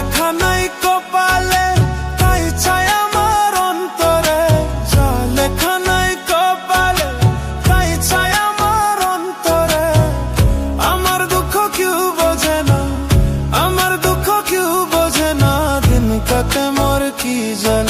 লেখা নাই কপালে, তাই চাই আমার অন্তরে। যা লেখা নাই কপালে, তাই চাই আমার অন্তরে। আমার দুঃখ কেউ বোঝে না, আমার দুঃখ কেউ বোঝে না। দিন কাটে মোর কি জ্বালায়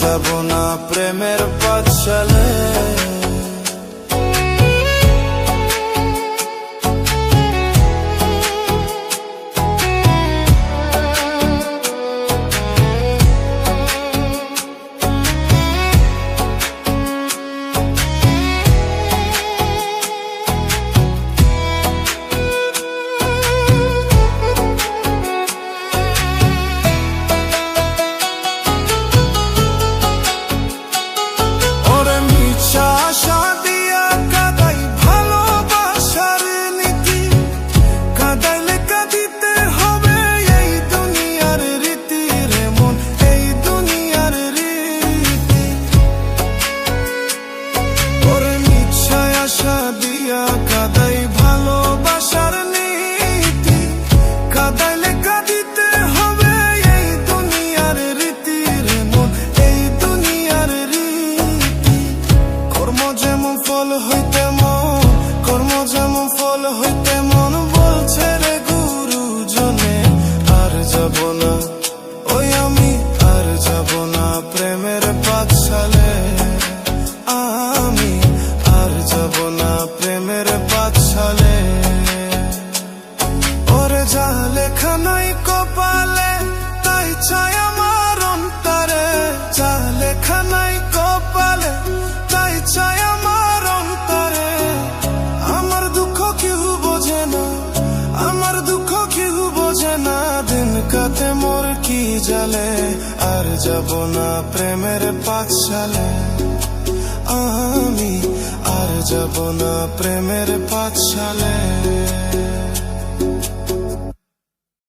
যাব না প্রেমের পাঠশালে হইতে মন ফল হইতে মন, বলছে গুরুজনে, আর যাব না। ওই আমি আর যাব না, প্রেমের পাঠশালে। আমি আর যাব না, প্রেমের পাঠশালে। যাব না প্রেমের পাঠশালে আমি আর যাব না প্রেমের পাঠশালে